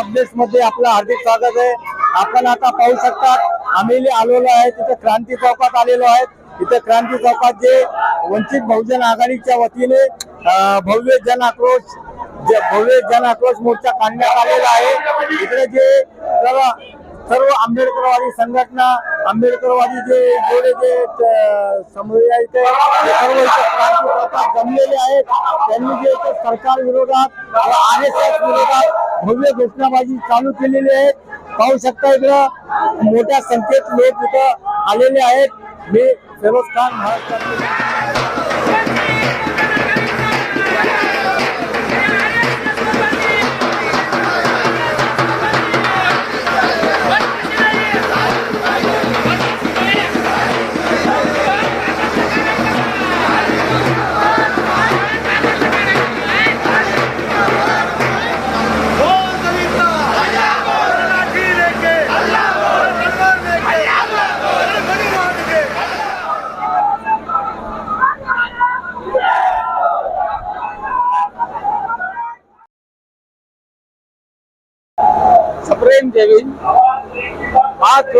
अपडेट्समध्ये आपलं हार्दिक स्वागत आहे. आपण आता पाहू शकतात आम्ही आलेलो आहे तिथे क्रांती चौकात आलेलो आहेत. इथे क्रांती चौकात जे वंचित बहुजन आघाडीच्या वतीने भव्य जन आक्रोश जे भव्य जन आक्रोश मोर्चा काढण्यात आलेला आहे. इकडे जे सर्व सर्व आंबेडकरवादी संघटना आंबेडकरवादी जे जेवढे जे अं, ते सर्व जमलेले आहेत. त्यांनी जे सरकार विरोधात आर एस एस विरोधात भव्य घोषणाबाजी चालू केलेली आहे. पाहू शकता इकडं मोठ्या संख्येत लोक इथं आलेले आहेत. मी फिरोज खान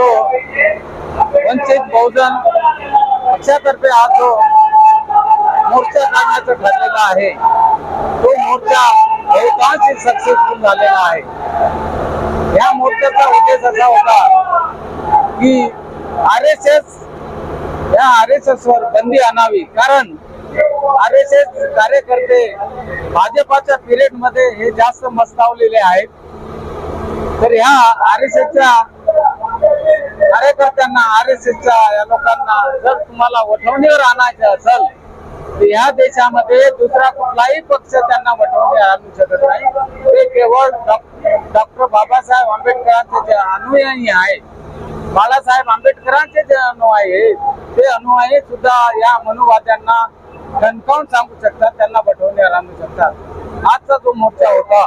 जो वंचित बहुजन पक्षातर्फे हा जो मोर्चा काढण्याचं ठरलेला आहे तो मोर्चा बहुतांशी सक्सेसफुल झालेला आहे. या मोर्चाचा उद्देश असा होता की आर एस एस या आर एस एस वर बंदी आणावी. कारण आर एस एस कार्यकर्ते भाजपाच्या पिरियडमध्ये हे जास्त मस्तावलेले आहेत. तर ह्या आर एस एसच्या कार्यकर्त्यांना आर एस एसच्या या लोकांना जर तुम्हाला वठवणीवर आणायचं असेल तर ह्या देशामध्ये दुसरा कुठलाही पक्ष त्यांना वठवणी आणू शकत नाही. ते केवळ डॉक्टर बाबासाहेब आंबेडकरांचे जे अनुयायी आहेत बाळासाहेब आंबेडकरांचे जे अनुयायी आहेत ते अनुयायी सुद्धा या मनुवाद्यांना कणकावून सांगू शकतात त्यांना वठवणीवर आणू शकतात. आजचा जो मोर्चा होता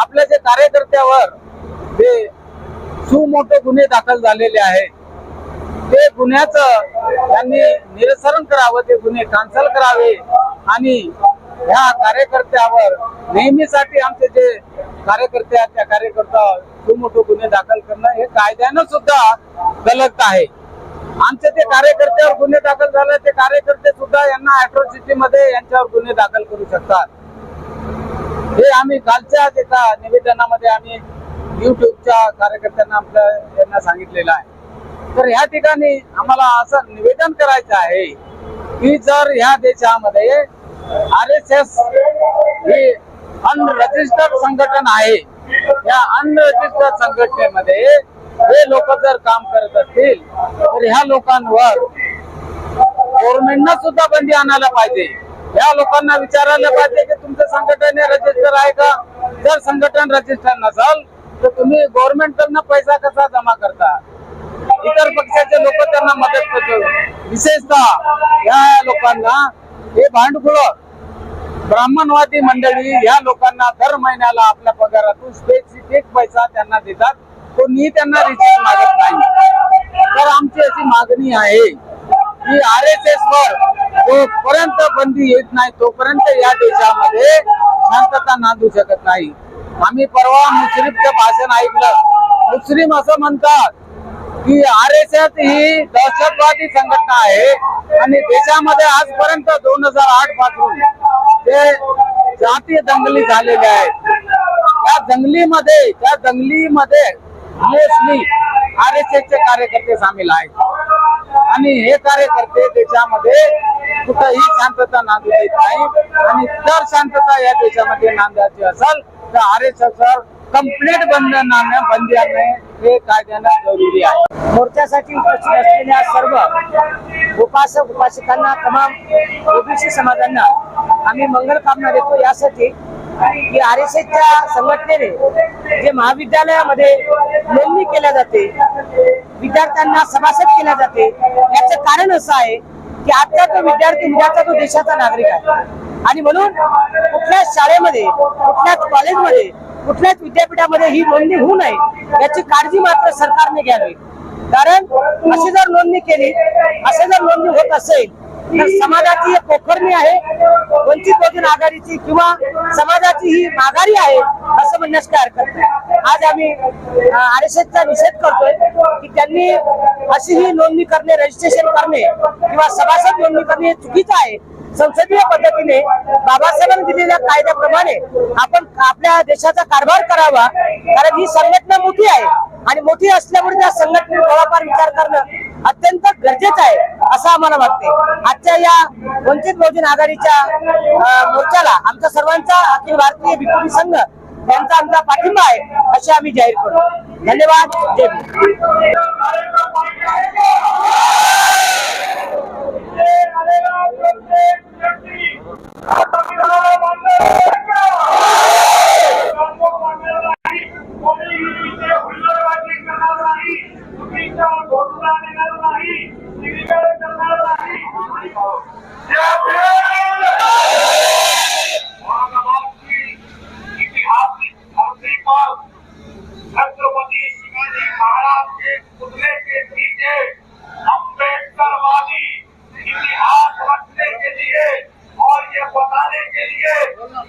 आपल्या जे कार्यकर्त्यावर ते सुमोठे गुन्हे दाखल झालेले आहेत ते गुन्ह्याचं त्यांनी निरसरण करावं ते गुन्हे कॅन्सल करावे आणि ह्या कार्यकर्त्यावर नेहमीसाठी आमचे जे कार्यकर्ते आहेत त्या कार्यकर्ता सुमोठे गुन्हे दाखल करणं हे कायद्यानं सुद्धा गलत आहे. आमचे ते कार्यकर्त्यावर गुन्हे दाखल झाले ते कार्यकर्ते सुद्धा यांना अॅट्रॉसिटी मध्ये यांच्यावर गुन्हे दाखल करू शकतात. हे आम्ही कालच्या एका निवेदनामध्ये आम्ही युट्यूबच्या कार्यकर्त्यांना आपल्या यांना सांगितलेलं आहे. तर ह्या ठिकाणी आम्हाला असं निवेदन करायचं आहे की जर ह्या देशामध्ये आर एस एस ही अनरजिस्टर्ड संघटन आहे या अनरजिस्टर्ड संघटनेमध्ये हे लोक जर काम करत असतील तर ह्या लोकांवर गव्हर्नमेंटनं सुद्धा बंदी आणायला पाहिजे. या लोकांना विचारायला पाहिजे की तुमचं संघटन रजिस्टर आहे का? जर संघटन रजिस्टर नसेल तर तुम्ही गव्हर्नमेंट कडनं पैसा कसा जमा करता? इतर पक्षाचे लोक त्यांना मदत करतो विशेषतः या लोकांना हे भांडकुळ ब्राह्मणवादी मंडळी या लोकांना दर महिन्याला आपल्या पगारातून स्पेसिफिक पैसा त्यांना देतात. कोणीही त्यांना रिचार्ज मागत नाही. तर आमची अशी मागणी आहे की आर एस एस वर जोपर्यंत बंदी येत नाही तोपर्यंत या देशामध्ये शांतता नांदू शकत नाही. आम्ही परवा मुस्लिमचं भाषण ऐकलं. मुस्लिम असं म्हणतात की आर एस एस ही दहशतवादी संघटना आहे आणि देशामध्ये आजपर्यंत दोन हजार आठपासून ते जातीय दंगली झालेल्या आहेत. त्या दंगलीमध्ये त्या दंगलीमध्ये मोस्टली आर एस एस चे कार्यकर्ते सामील आहेत. आणि हे कार्यकर्ते देशामध्ये कुठंही शांतता नांदू देत नाही आणि जर शांतता या देशामध्ये नांदायची असेल आर एस एस वर कंप्लीट बंद बंदी आणणे हे कायद्यानं जरुरी आहे? मोर्चासाठी उपस्थित असलेल्या सर्व उपासक उपासिकांना तमाम ओबीसी समाजांना आम्ही मंगल कामना देतो. यासाठी की आर एस एसच्या संघटनेने जे महाविद्यालयामध्ये नोंदणी केल्या जाते विद्यार्थ्यांना सभासद केल्या जाते याचं कारण असं आहे की आजचा तो विद्यार्थी उद्याचा तो देशाचा नागरिक आहे आणि म्हणून कुठल्याच शाळेमध्ये कुठल्याच कॉलेजमध्ये कुठल्याच विद्यापीठामध्ये ही नोंदणी होऊ नये याची काळजी मात्र सरकारने घ्यावी. कारण अशी जर नोंदणी केली असे जर नोंदणी होत असेल तर समाजाची पोखरणी आहे वंचित बहुजन आघाडीची किंवा समाजाची ही माघारी आहे असं म्हणण्यास काय हरकत नाही. आज आम्ही आर एस एसचा निषेध करतोय की त्यांनी अशी ही नोंदणी करणे रजिस्ट्रेशन करणे किंवा सभासद नोंदणी करणे हे चुकीचं आहे. संसदीय पद्धतीने बाबासाहेबांनी दिलेल्या कायद्याप्रमाणे आपण आपल्या देशाचा कारभार करावा. कारण ही संघटना मोठी आहे आणि मोठी असल्यामुळे त्या संघटनेत थोडाफार विचार करणं अत्यंत गरजेचं आहे असं आम्हाला वाटते आजच्या या वंचित बहुजन आघाडीच्या मोर्चाला आमचा सर्वांचा अखिल भारतीय भिपुरी संघ यांचा आमचा पाठिंबा आहे असे आम्ही जाहीर करू धन्यवाद. जय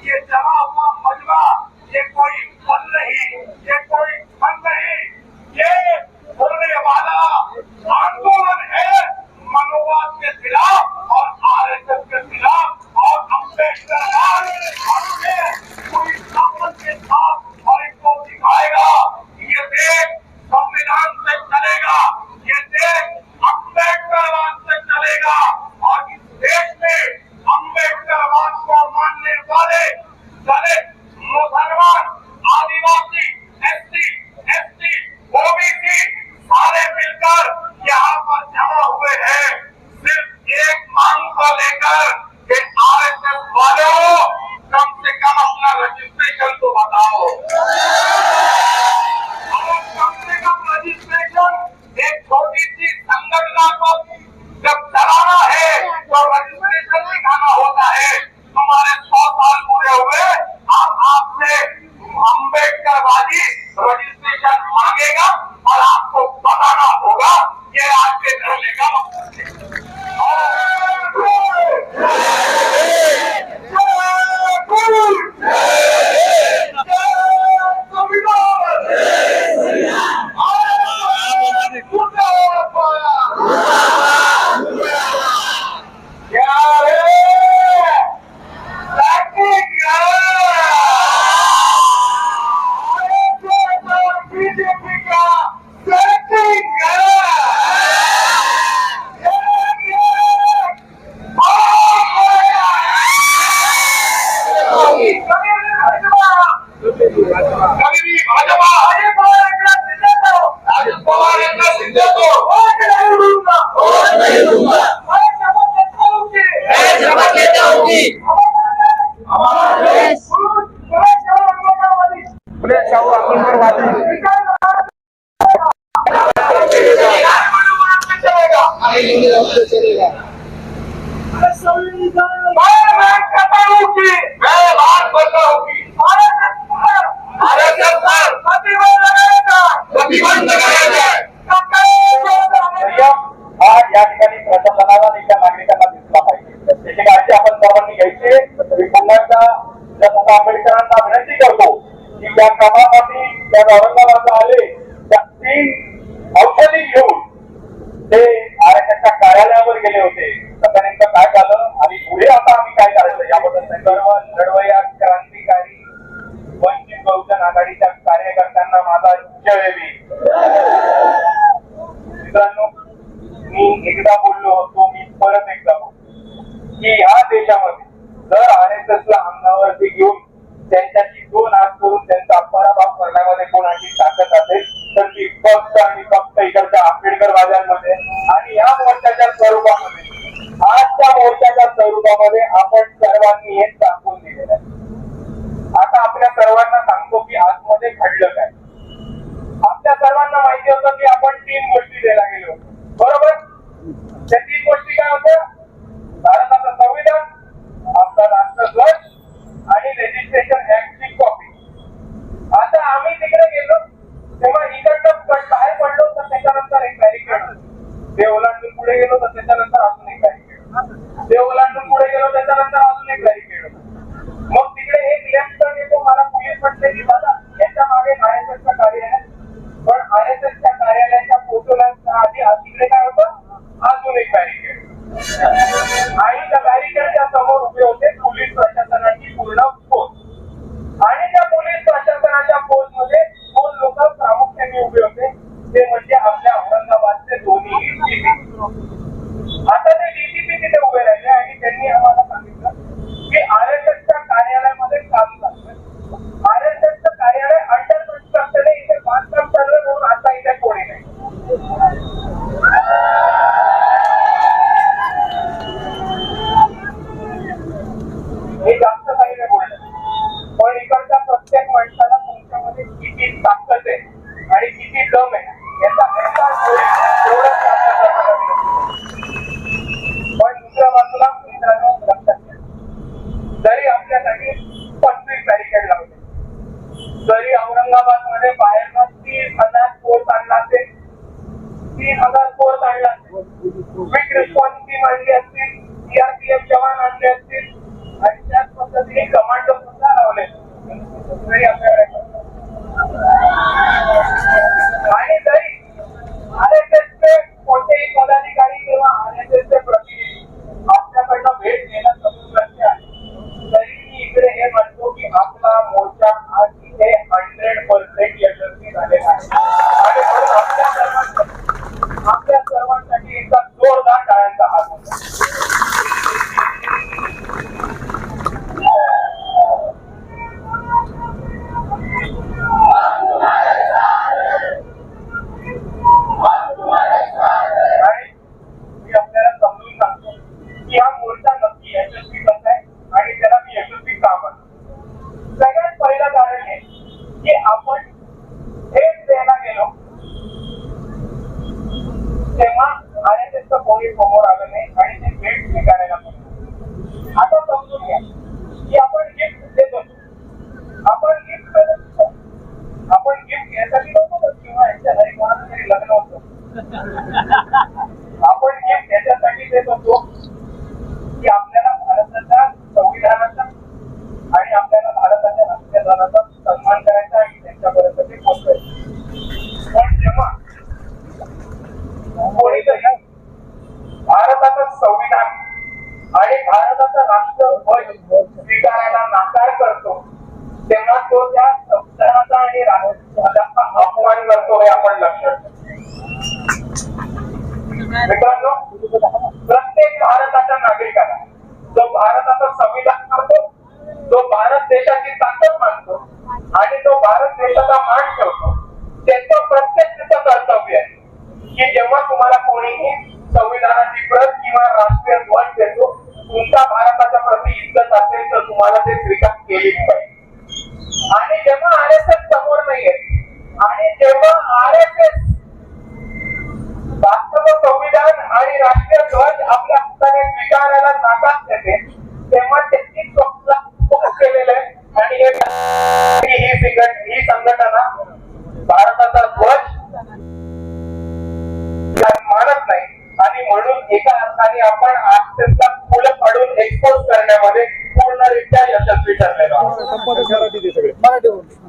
fiesta Planeta! आंबेडकरांना विनंती करतो की या कामासाठी त्या औरंगाबादला आले त्या तीन औषधी घेऊन ते आरक्षणच्या कार्यालयावर गेले होते. तर त्यानंतर काय झालं? आणि पुढे आता आम्ही काय करायचं याबद्दल सर्व लढवया क्रांतिकारी वंचित बहुजन आघाडीच्या कार्यकर्त्यांना माझा जय होतं की आपण तीन गोष्टी द्यायला गेलो. बरोबर? त्या तीन गोष्टी काय होत्या? হতো আধুনিক ব্যারিকেড Ready up there. देशाची ताकद मानतो आणि तो भारत देशाचा मान ठेवतो. त्याचं की ही संघट- ही संघटना भारताचा ध्वज मानत नाही. आणि म्हणून एका अर्थाने आपण फुलं एक्सपोज करण्यामध्ये पूर्णरित्या यशस्वी ठरलेलो आहोत.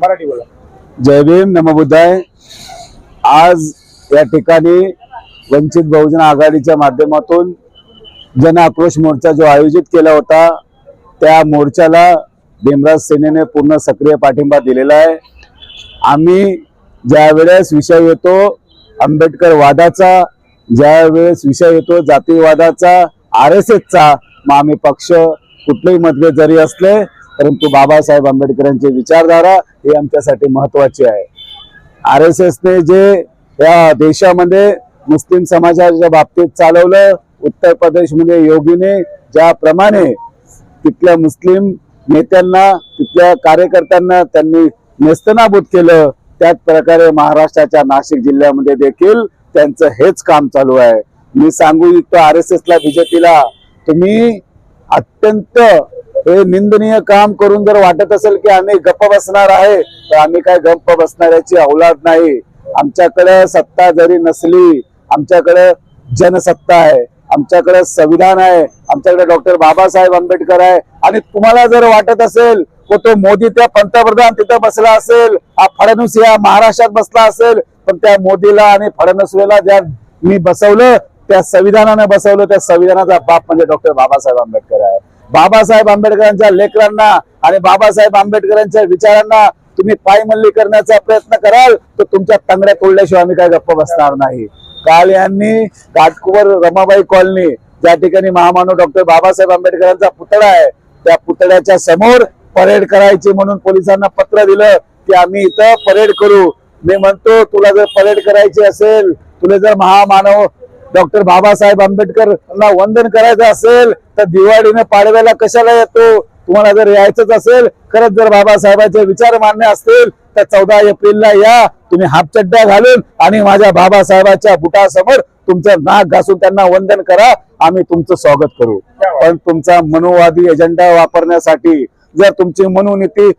मराठी बोला. जय भीम नमबुद्धाय आज या ठिकाणी वंचित बहुजन आघाडीच्या माध्यमातून जन आक्रोश मोर्चा जो आयोजित केला होता त्या मोर्चाला भीमराज सेनेने पूर्ण सक्रिय पाठिंबा दिलेला आहे. आम्ही ज्यावेळेस विषय येतो आंबेडकर वादाचा ज्यावेळेस विषय येतो जातीवादाचा आर एस एसचा मग आम्ही पक्ष कुठलेही मतभेद जरी असले परंतु बाबासाहेब आंबेडकरांची विचारधारा ही आमच्यासाठी महत्वाची आहे. आर एस एसने जे या देशामध्ये मुस्लिम समाजाच्या बाबतीत चालवलं उत्तर प्रदेशमध्ये योगीने ज्याप्रमाणे तिथल्या मुस्लिम नेत्यांना तिथल्या कार्यकर्त्यांना त्यांनी नेस्तनाबूत केलं. त्याच प्रकारे महाराष्ट्राच्या नाशिक जिल्ह्यामध्ये देखील त्यांचं हेच काम चालू आहे. मी सांगू इच्छितो आर एस एसला बीजेपीला तुम्ही अत्यंत हे निंदनीय काम करून जर वाटत असेल की आम्ही गप्प बसणार आहे तर आम्ही काय गप्प बसणाऱ्याची औलाद नाही. आमच्याकडे सत्ता जरी नसली आमच्याकडे जनसत्ता आहे. आमच्याकडे संविधान आहे आमच्याकडे डॉक्टर बाबासाहेब आंबेडकर आहे. आणि तुम्हाला जर वाटत असेल व तो मोदी त्या पंतप्रधान तिथं बसला असेल हा फडणवीस या महाराष्ट्रात बसला असेल पण त्या मोदीला आणि फडणवीसला ज्या मी बसवलं त्या संविधानानं बसवलं त्या संविधानाचा बाप म्हणजे डॉक्टर बाबासाहेब आंबेडकर आहे. बाबासाहेब आंबेडकरांच्या लेकरांना आणि बाबासाहेब आंबेडकरांच्या विचारांना तुम्ही पायमल्ली करण्याचा प्रयत्न कराल तर तुमच्या तांगड्या तोडल्याशिवाय आम्ही काय गप्प बसणार नाही. काल यांनी घाटकोपर रमाबाई कॉलनी ज्या ठिकाणी महामानव डॉक्टर बाबासाहेब आंबेडकरांचा पुतळा आहे त्या पुतळ्याच्या समोर परेड करायची म्हणून पोलिसांना पत्र दिलं की आम्ही इथं परेड करू. मी म्हणतो तुला जर परेड करायची असेल तुला जर महामानव डॉक्टर बाबासाहेब आंबेडकरला वंदन करायचं असेल तर दिवाळीने पाडव्याला कशाला येतो? तुम्हाला जर यायचंच असेल खरंच जर बाबासाहेबांचे विचार मान्य असतील तर चौदा एप्रिलला या. तुम्ही हापचड्ड्या घालून आणि माझ्या बाबासाहेबाच्या बुटासमोर तुमचं नाक घासून त्यांना वंदन करा. आम्ही तुमचं स्वागत करू. पण तुमचा मनोवादी एजेंडा वापरण्यासाठी जर तुमची मनोनीती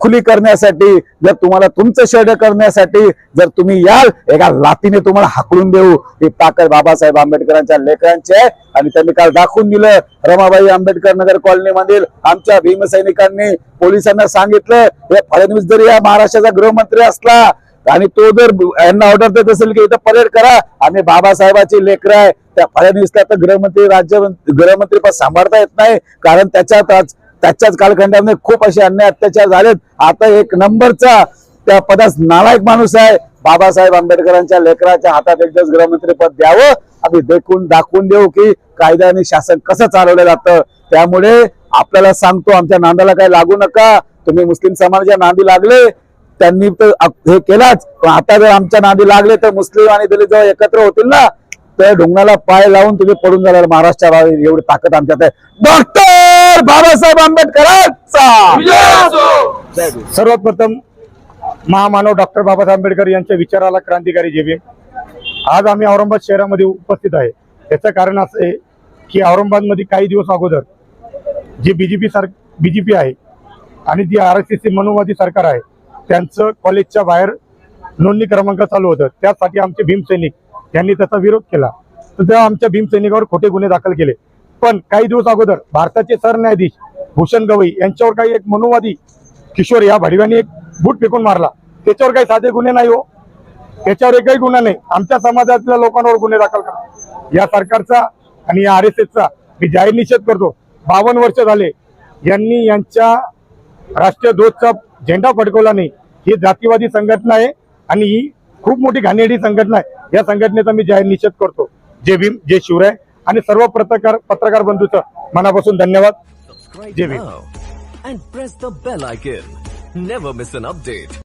खुली करण्यासाठी जर तुम्हाला तुमचं शेड करण्यासाठी जर तुम्ही याल एका लातीने तुम्हाला हाकलून देऊ. ही ताकद बाबासाहेब आंबेडकरांच्या लेकरांची आहे. आणि त्यांनी काल दाखवून दिलं रमाबाई आंबेडकर नगर कॉलनी मधील आमच्या भीमसैनिकांनी पोलिसांना सांगितलं हे फडणवीस जरी या महाराष्ट्राचा गृहमंत्री असला आणि तो जर यांना ऑर्डर देत असेल की इथं परेड करा आम्ही बाबासाहेबाची लेकर आहे. त्या फडणवीसला तर गृहमंत्री राज्य गृहमंत्री पद सांभाळता येत नाही. कारण त्याच्यात त्याच्याच कालखंडामध्ये खूप असे अन्याय अत्याचार झालेत. आता एक नंबरचा त्या पदास नालायक माणूस आहे. बाबासाहेब आंबेडकरांच्या लेकराच्या हातात एकदाच गृहमंत्री पद द्यावं. आम्ही देखून दाखवून देऊ की कायदा आणि शासन कसं चालवलं जातं. त्यामुळे आपल्याला सांगतो आमच्या नांदाला काही लागू नका. तुम्ही मुस्लिम समाजाच्या नांदी लागले. त्यांनी तर हे केलाच. पण आता जर आमच्या नांदी लागले तर मुस्लिम आणि दलित जेव्हा एकत्र होतील ना तर ढोंगणाला पाय लावून तुम्ही पडून जाणार महाराष्ट्राला एवढी ताकद आमच्यात आहे. डॉक्टर! बाबासाहेब आंबेडकरांचा. सर्वप्रथम महामानव डॉक्टर बाबासाहेब आंबेडकर यांच्या विचाराला क्रांतिकारी जेबी आज आम्ही औरंगाबाद शहरामध्ये उपस्थित आहे. याचं कारण असं आहे की औरंगाबादमध्ये काही दिवस अगोदर जे बीजेपी जे बीजेपी आहे आणि जी आर एस एस मनोवादी सरकार आहे त्यांचं कॉलेजच्या बाहेर नोंदणी क्रमांक चालू होतं. त्यासाठी आमचे भीमसैनिक यांनी त्याचा विरोध केला. तर तेव्हा आमच्या भीमसैनिकावर खोटे गुन्हे दाखल केले. पण काही दिवस अगोदर भारताचे सरन्यायाधीश भूषण गवई यांच्यावर काही एक मनोवादी किशोर या भडव्याने एक बूट फेकून मारला. त्याच्यावर काही साधे गुन्हे नाही हो. त्याच्यावर एकही गुन्हा नाही. आमच्या समाजातल्या लोकांवर गुन्हे दाखल करा. या सरकारचा आणि या आर एस एसचा मी जाहीर निषेध करतो. बावन्न वर्ष झाले यांनी यांच्या राष्ट्रीय ध्वजचा झेंडा फडकवला नाही. ही जातीवादी संघटना आहे आणि ही खूप मोठी घाणेरडी संघटना आहे. या संघटनेचा मी जाहीर निषेध करतो. जय भीम जय शिवराय. आणि सर्व पत्रकार पत्रकार बंधूचं मनापासून धन्यवाद. जेवी press the bell icon never miss an update